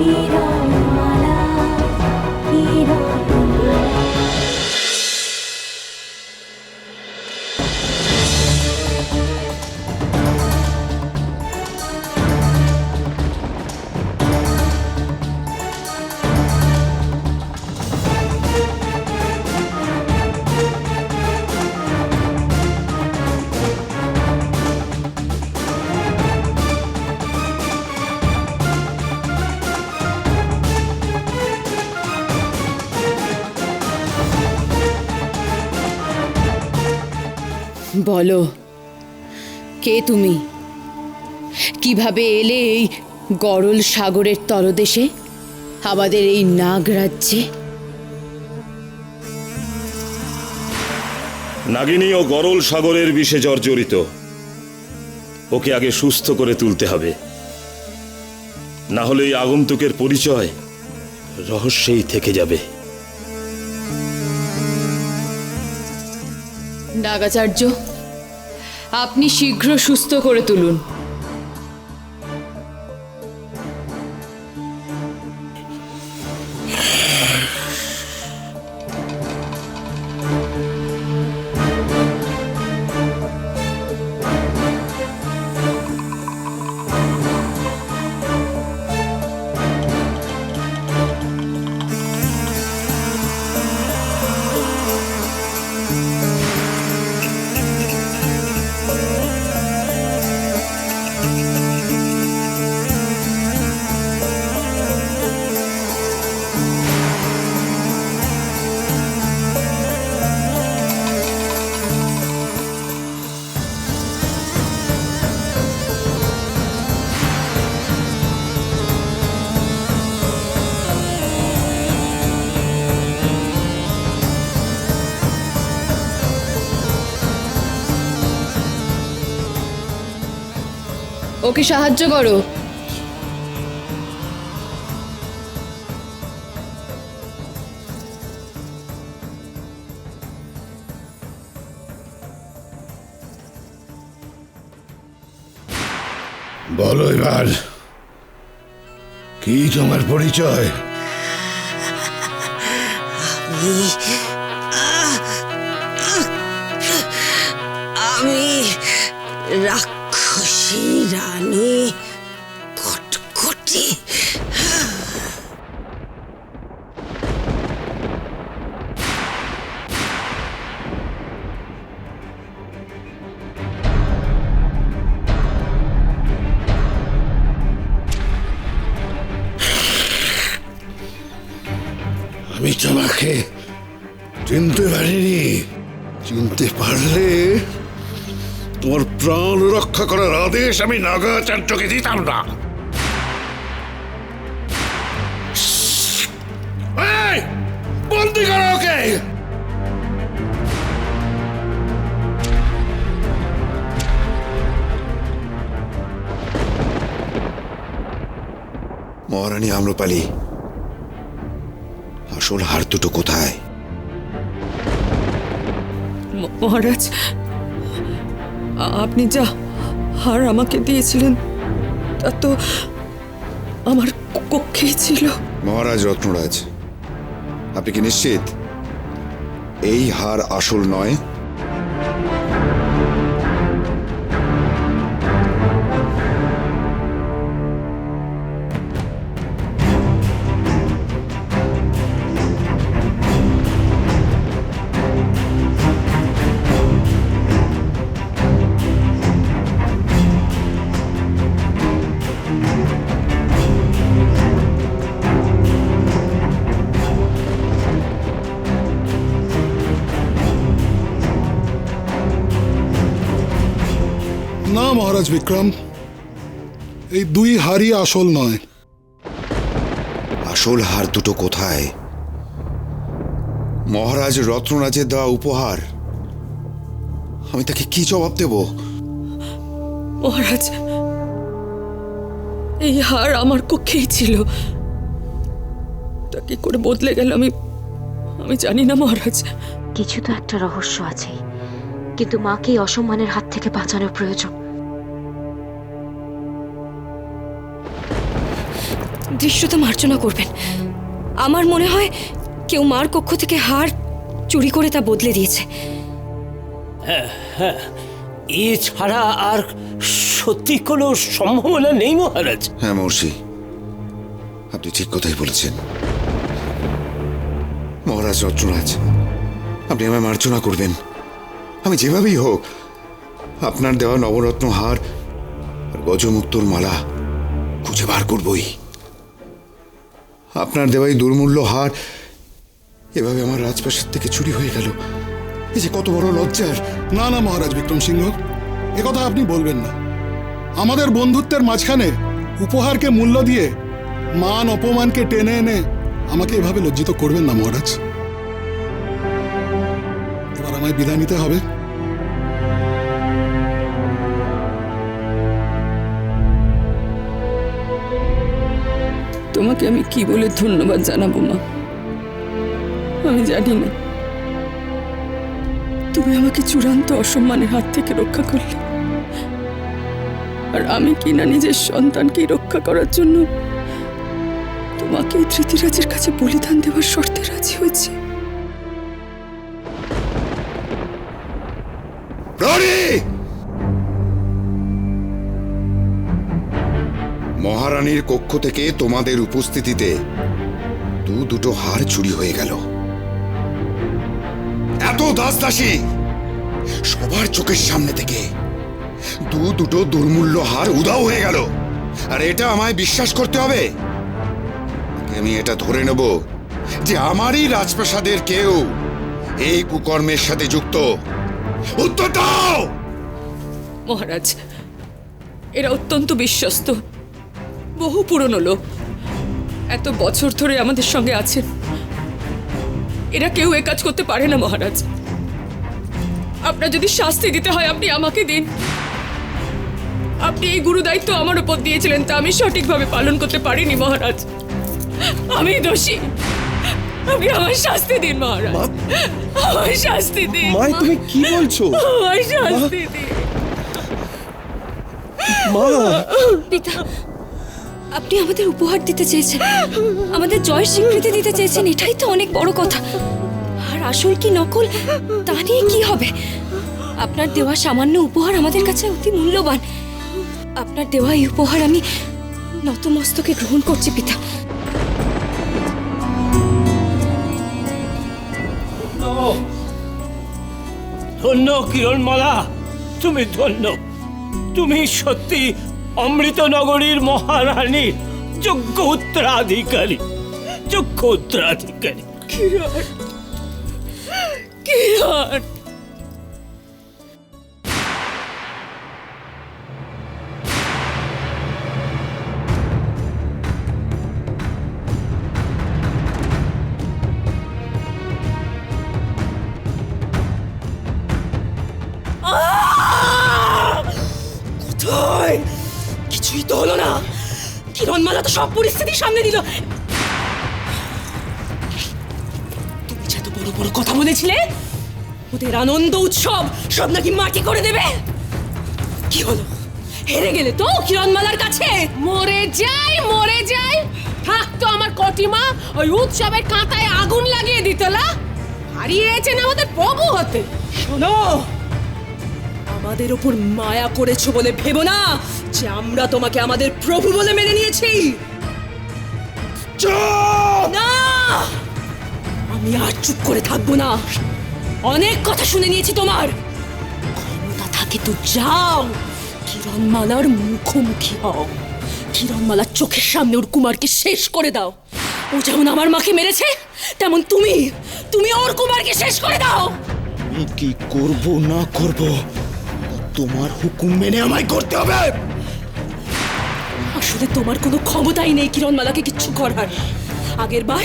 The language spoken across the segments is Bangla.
vida. বলো কে তুমি? কীভাবে এলে এই গরল সাগরের তলদেশে আমাদের এই নাগ রাজ্যে? নাগিনী ও গরল সাগরের বিষে জর্জরিত ওকে আগে সুস্থ করে তুলতে হবে। না হলে এই আগন্তুকের পরিচয় রহস্যেই থেকে যাবে। নাগাচার্য আপনি শীঘ্র সুস্থ করে তুলুন। ওকে সাহায্য করো। বলো এবার কি তোমার পরিচয়? আমি রাক্ষসী। আদেশ আমি নাগাচার্যকে দিতাম না। এই, বন্দি করো ওকে। মহারানী আম্রপালি আসল হার দুটো কোথায়? মহারাজ আপনি যা হার আমাকে দিয়েছিলেন, তা তো আমার কক্ষেই ছিল। মহারাজ রত্নরাজ, আপনি কি নিশ্চিত? এই হার আসল নয় মহারাজ বিক্রম এই দুই হারই আসল নয়। আসল হার দুটো কোথায়? মহারাজ রত্নরাজের দেওয়া উপহার। আমি তাকে কি জবাব দেব? মহারাজ এই হার আমার কক্ষেই ছিল। তা কি করে বদলে গেল আমি আমি জানি না মহারাজ। কিছু তো একটা রহস্য আছে কিন্তু মাকে এই অসম্মানের হাত থেকে বাঁচানোর প্রয়োজন। দৃশ্যতা মার্জনা করবেন। আমার মনে হয় কেউ মার কক্ষ থেকে হার চুরি করে তা বদলে দিয়েছে। এছাড়া আর সত্যি কোনো সম্ভাবনা নেই মহারাজ। হ্যাঁ মহর্ষি। আপনি ঠিক কথাই বলেছেন। মহারাজ রত্নরাজ আপনি আমায় মার্জনা করবেন। আমি যেভাবেই হোক আপনার দেওয়া নবরত্ন হার আর গজমুক্তর মালা খুঁজে বার করবই। আপনার দেওয়াই দুর্মূল্য হার। এভাবে আমার রাজপ্রাসাদ থেকে চুরি হয়ে গেল। এই যে কত বড় লজ্জার। না না, মহারাজ বিক্রম সিংহ একথা আপনি বলবেন না। আমাদের বন্ধুত্বের মাঝখানে উপহারকে মূল্য দিয়ে মান অপমানকে টেনে এনে আমাকে এভাবে লজ্জিত করবেন না, মহারাজ। এবার আমায় বিদায় নিতে হবে। তোমাকে আমি কি বলে ধন্যবাদ জানাব মা? আমি জানি না। তুমি আমাকে চূড়ান্ত অসম্মানের হাত থেকে রক্ষা করলে। আর আমি কি না নিজের সন্তানকে রক্ষা করার জন্য তোমাকে ধৃতিরাজের কাছে বলিদান দেওয়ার শর্তে রাজি হয়েছে? মহারানীর কক্ষ থেকে তোমাদের উপস্থিতিতে দু দুটো হার চুরি হয়ে গেল। এত দাস দাসী সবার চোখের সামনে থেকে দু দুটো দুর্মূল্য হার উদাও হয়ে গেল। আর এটা আমায় বিশ্বাস করতে হবে? আমি এটা ধরে নেব যে আমারই রাজপ্রাসাদের কেউ এই কুকর্মের সাথে যুক্ত। উত্তর দাও! মহারাজ, এরা অত্যন্ত বিশ্বস্ত। বহু পুরনো লোক। এত বছর ধরে আমাদের সঙ্গে আছেন। এরা কেউ এ কাজ করতে পারে না মহারাজ। আপনার যদি শাস্তি দিতে হয় আপনি আমাকে দিন। আপনি এই গুরু দায়িত্ব আমার উপর দিয়েছিলেন তা আমি সঠিকভাবে পালন করতে পারিনি মহারাজ। আমি দোষী। আপনি আমার শাস্তি দিন মহারাজ। আমার শাস্তি দিন। মাই তুমি কি বলছো? আমার শাস্তি দিন। মা পিতা আপনি আমাদের উপহার দিতে চেয়েছেন। আমাদের জয় স্বীকৃতি দিতে চেয়েছেন, এটাই তো অনেক বড় কথা। আর আসল কি নকল, তা নিয়ে কি হবে? আপনার দেওয়া সামান্য উপহার আমাদের কাছে অতি মূল্যবান। আপনার দেওয়া এই উপহার আমি নতমস্তকে গ্রহণ করছি, পিতা। ধন্য কিরণমালা, তুমি ধন্য। তুমি সত্যি অমৃতনগরীর মহারানীর যোগ্য উত্তরাধিকারী যোগ্য উত্তরাধিকারী কিরণ কিরণ! সব পরিস্থিতি সামনে দিল তুমি বড় বড় কথা বলেছিলে ওদের আনন্দ উৎসব সব নাকি মাটি করে দেবে? কি হলো? হেরে গেলে তো কিরণমালার কাছে? মরে যাই মরে যাই। থাকতো আমার কটিমা ওই উৎসবের কাঁটায় আগুন লাগিয়ে দিত না হারিয়েছেন আমাদের প্রভু হতে। শোনো আমাদের ওপর মায়া করেছ বলে ভেবো না। যে আমরা তোমাকে আমাদের প্রভু বলে মেনে নিয়েছি। না! আমি আর চুপ করে থাকব না। অনেক কথা শুনে নিয়েছি তোমার। ক্ষমতা থাকে তো যাও। কিরণমালার মুখোমুখি হও। কিরণমালার চোখের সামনে ওর কুমারকে শেষ করে দাও। ও যেমন আমার মাকে মেরেছে তেমন তুমি তুমি ওর কুমারকে শেষ করে দাও। কি করব না করব তোমার হুকুম মেনে আমায় করতে হবে। আসলে তোমার কোনো ক্ষমতাই নেই, কিরণমালাকে কিচ্ছু করার। আগের বার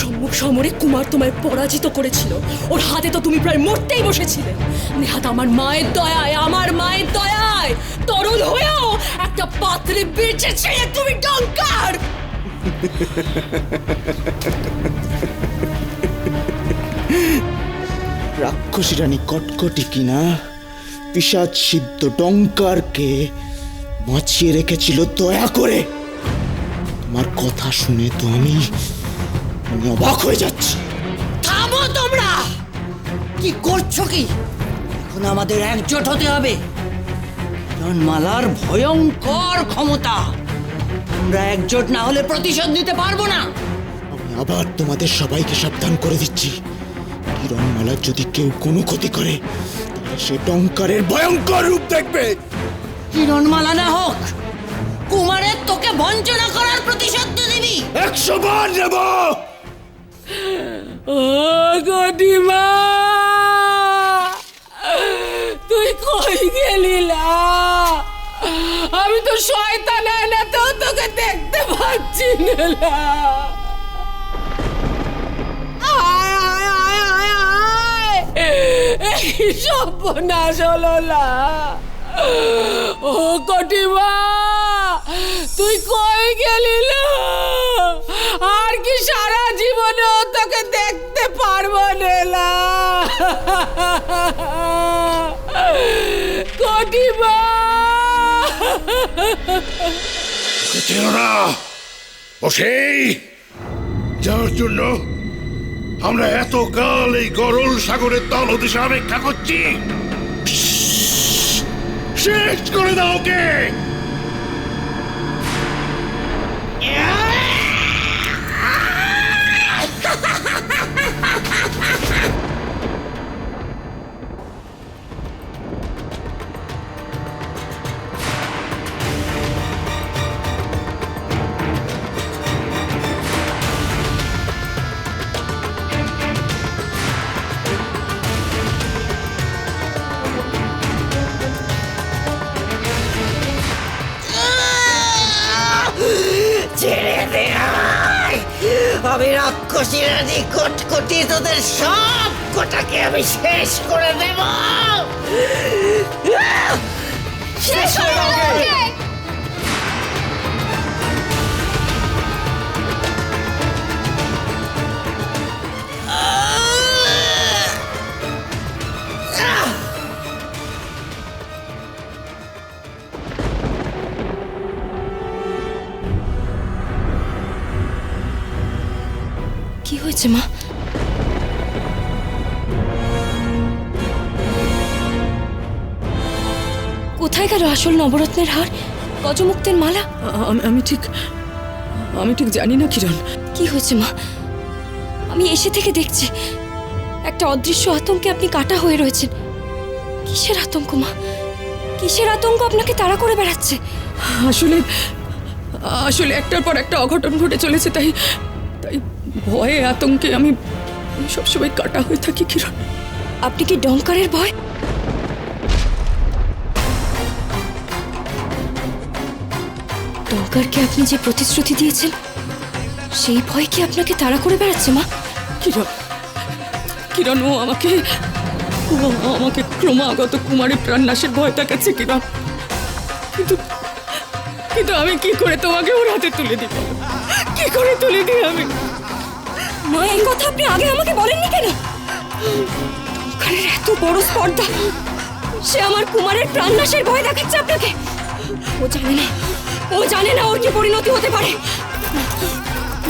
সম্মুখ সমরে কুমার তোমায় পরাজিত করেছিল। ওর হাতে তো তুমি প্রায় মরতেই বসেছিলে। নেহাত আমার মায়ের দয়ায়, আমার মায়ের দয়ায় তরল হয়েও একটা পাত্রে বেঁচেছে তুমি ডঙ্কার! রাক্ষসী রানী কটকটি কিনা? পিসাদ সিদ্ধ ডঙ্কারকে বাঁচিয়ে রেখেছিল দয়া করে। আমার কথা শুনে তো আমি আমি অবাক হয়ে যাচ্ছি। থামো তোমরা! কি করছ কি? এখন আমাদের একজোট হতে হবে। মালার ভয়ঙ্কর ক্ষমতা। আমরা একজোট না হলে প্রতিশোধ নিতে পারব না। আমি আবার তোমাদের সবাইকে সাবধান করে দিচ্ছি। কিরণমালার যদি কেউ কোনো ক্ষতি করে তাহলে সে টঙ্কারের ভয়ঙ্কর রূপ দেখবে। কিরণমালা না হোক কুমারের তোকে বঞ্চনা করার প্রতিশোধ তো দিবি একশো বার নেব ও গডিমা তুই কই গেলি আমি তো শয়তান আয়নাতেও তোকে দেখতে পাচ্ছি না লা। আয়, আয়, আয়, আয়, আয়। এ সর্বনাশ হলো লা? ও কটিমা, তুই কই গেলি আর কি সারা জীবনেও তোকে দেখতে পারব না কটিমা! চেনো ও সেই যার জন্য আমরা এতকাল এই গরল সাগরের তল হদিশে অপেক্ষা করছি। শেষ করে দাও ওকে ছেড়ে রানী কটকটি তোদের সব কটাকে আমি শেষ করে দেব। শেষ করে কি হয়েছে মা? কোথায় গেল আসল নবরত্নের হার? গজমুক্তের মালা? আমি ঠিক আমি ঠিক জানি না কিরণ। কি হয়েছে মা? আমি এসে থেকে দেখছি একটা অদৃশ্য আতঙ্কে আপনি কাটা হয়ে রয়েছেন। কিসের আতঙ্ক মা? কিসের আতঙ্ক আপনাকে তাড়া করে বেড়াচ্ছে? আসলে আসলে একটার পর একটা অঘটন ঘটে চলেছে তাই ভয়ে আতঙ্কে আমি সবসময় কাটা হয়ে থাকি কিরণ। আপনি কি ডঙ্কারের ভয়? ডঙ্কারকে আপনি যে প্রতিশ্রুতি দিয়েছেন সেই ভয় কি আপনাকে তাড়া করে বেড়াচ্ছে মা? কিরণ কিরণ ও আমাকে ও আমাকে ক্রমাগত কুমারী প্রাণনাশের ভয় দেখাচ্ছে কিরণ। কিন্তু কিন্তু আমি কি করে তোমাকে ওর হাতে তুলে দিব? কি করে তুলে দিই আমি? মা, এই কথা আপনি আগে আমাকে বলেননি কেন? ডঙ্কারের এত বড় স্পর্ধা, সে আমার কুমারের প্রাণনাশের ভয় দেখাচ্ছে আপনাকে। ও জানে না, ও জানে না ওর কি পরিণতি হতে পারে।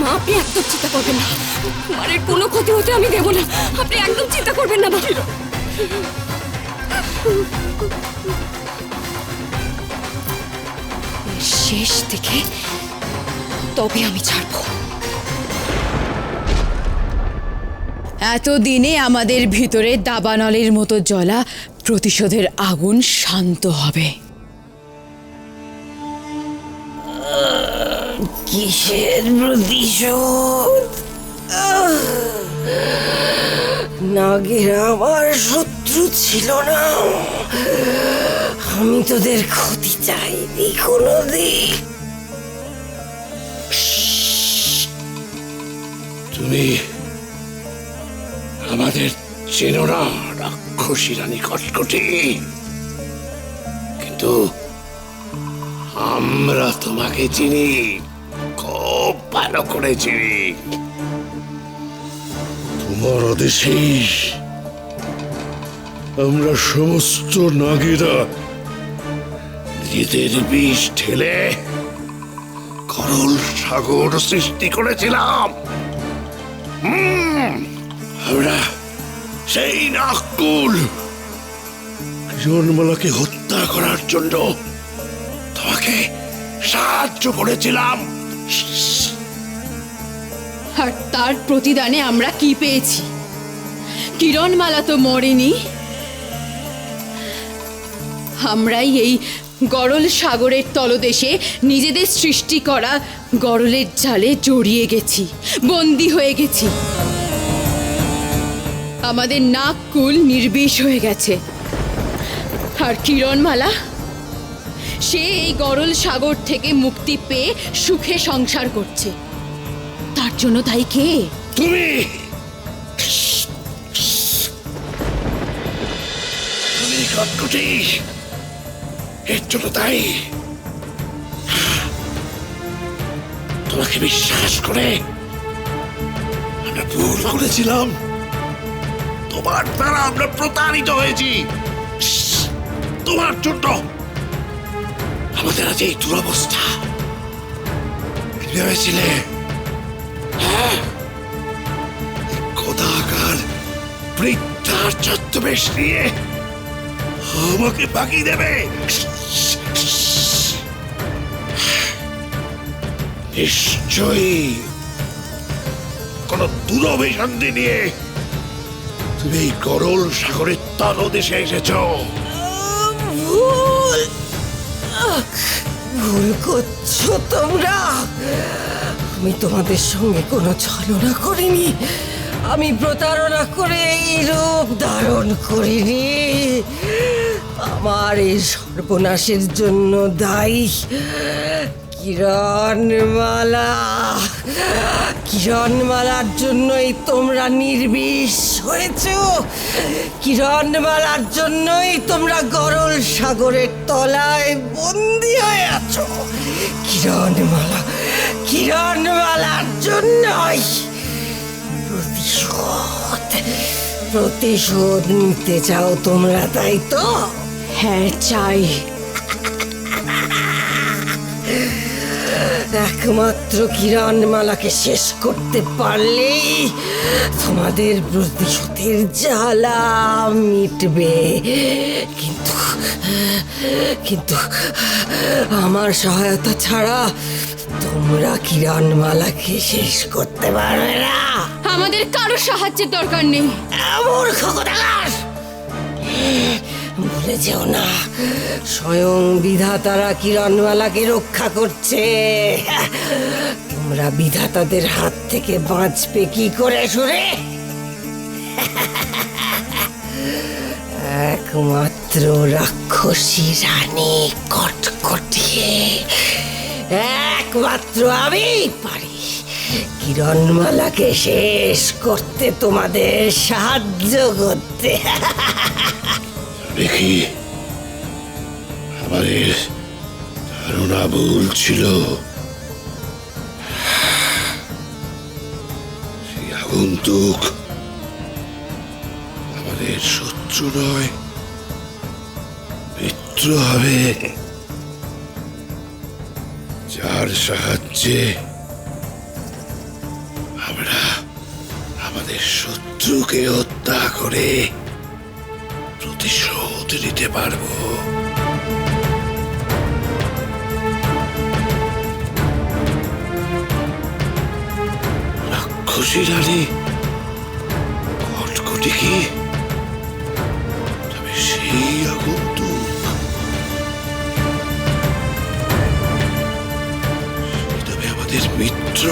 মা, আপনি একদম চিন্তা করবেন না। কুমারের কোনো ক্ষতি হতে আমি দেব না। আপনি একদম চিন্তা করবেন না, মা। শেষ দেখে তবে আমি ছাড়বো। এতদিনে আমাদের ভিতরে দাবানলের মতো জ্বলা প্রতিশোধের আগুন শান্ত হবে। কিসের প্রতিশোধ? নাগের আমার শত্রু ছিল না। আমি তোদের ক্ষতি চাইনি কোনোদিন। তুমি আমাদের চেনো না রাক্ষসী রানী কটকটি। কিন্তু আমরা তোমাকে চিনি খুব ভালো করে চিনি। তোমার আদেশেই আমরা সমস্ত নাগেরা নিজেদের বিষ ঠেলে করল সাগর সৃষ্টি করেছিলাম। হুম, সেই নাকুল জন্মলাকে হত্যা করার জন্য তোমাকে সাহায্য করেছিলাম। আর তার প্রতিদানে আমরা কি পেয়েছি? কিরণমালা তো মরেনি। আমরাই এই গরল সাগরের তলদেশে নিজেদের সৃষ্টি করা গরলের জালে জড়িয়ে গেছি, বন্দি হয়ে গেছি। আমাদের নাক কুল নির্বিষ হয়ে গেছে। আর কিরণমালা? সে এই গরল সাগর থেকে মুক্তি পেয়ে সুখে সংসার করছে। তার জন্য তাই কে? তুমি! এর জন্য তাই তোমাকে বিশ্বাস করে আমরা ভুল করেছিলাম। তোমার দ্বারা আমরা প্রতারিত হয়েছি। তোমার জন্য আমাদের আজ এই দুরবস্থা। ভেবেছিলে হ্যাঁ? কোদাকার বৃদ্ধার ছদ্মবেশ নিয়ে আমাকে বাকি দেবে। নিশ্চয়ই কোন দুরভিসন্ধি নিয়ে তুমি এই গরল সাগরের তলদেশে এসেছ। ভুল। ভুল করছ তোমরা। আমি তোমাদের সঙ্গে কোনো ছলনা করিনি। আমি প্রতারণা করে এই রূপ ধারণ করিনি। আমার এই সর্বনাশের জন্য দায়ী কিরণমালা। কিরণমালার জন্যই তোমরা নির্বিষ হয়েছ? কিরণমালার জন্যই তোমরা গরল সাগরের তলায় বন্দি হয়ে আছো? কিরণমালা, কিরণমালার জন্যই প্রতিশোধ প্রতিশোধ নিতে চাও তোমরা, তাই তো? হ্যাঁ চাই। একমাত্র কিরণমালাকে শেষ করতে পারলেই তোমাদের প্রতিশোধের জ্বালা মিটবে। কিন্তু কিন্তু আমার সহায়তা ছাড়া তোমরা কিরণমালাকে শেষ করতে পারবে না। আমাদের কারও সাহায্যের দরকার নেই। মূর্খ কোথাকার ভুলে যেও না। স্বয়ং বিধাতারা কিরণমালাকে রক্ষা করছে। তোমরা বিধাতাদের হাত থেকে বাঁচবে কি করে, সুরে? একমাত্র রাক্ষসী রানী কটকটিয়ে। একমাত্র আমি পারি। কিরণমালাকে শেষ করতে তোমাদের সাহায্য করতে। দেখি আমাদের ধারণা ভুল ছিল। আগন্তুক আমাদের শত্রু নয়, মিত্র হবে। যার সাহায্যে আমরা আমাদের শত্রুকে হত্যা করে প্রতিশোধ নিতে রানী কটকটি কি? তবে সেই তবে আমাদের মিত্র।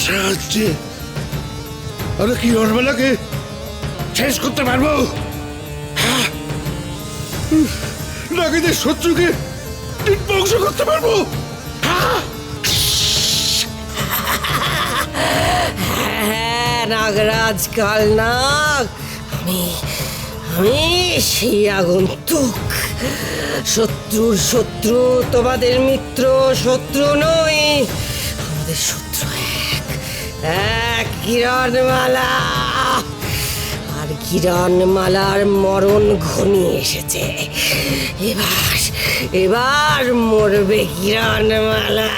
যার সাহায্যে আমরা কি রণমেলাকে শেষ করতে পারব? হ্যাঁ? শত্রুকে ধ্বংস করতে পারব? হ্যাঁ। নাগরাজ কাল নাগ আমি আমি সেই আগন্তুক। শত্রুর শত্রু, তোমাদের মিত্র শত্রু নই। আমাদের এক কিরণমালা। আর কিরণমালার মরণ ঘনিয়ে এসেছে। এবার এবার মরবে কিরণমালা।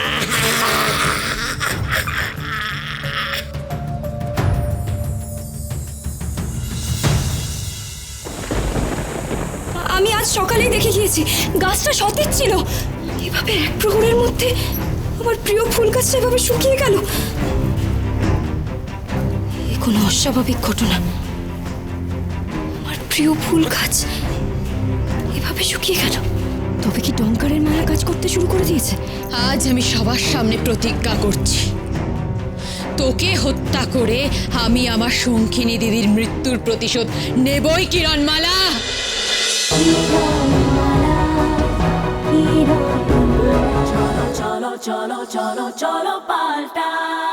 আমি আজ সকালেই দেখে গিয়েছি। গাছটা সতেজ ছিল। এভাবে এক প্রহরের মধ্যে আমার প্রিয় ফুল গাছটা এভাবে শুকিয়ে গেল। কোনো অস্বাভাবিক ঘটনা। আমার প্রিয় ফুল গাছ এভাবে শুকিয়ে গেল। তবে কি ডঙ্কারের মায়া কাজ করতে শুরু করে দিয়েছে? আজ আমি সবার সামনে প্রতিজ্ঞা করছি। তোকে হত্যা করে আমি আমার শঙ্খিনী দিদির মৃত্যুর প্রতিশোধ নেবই Kiranmala. cholo, cholo, cholo, cholo, paltai.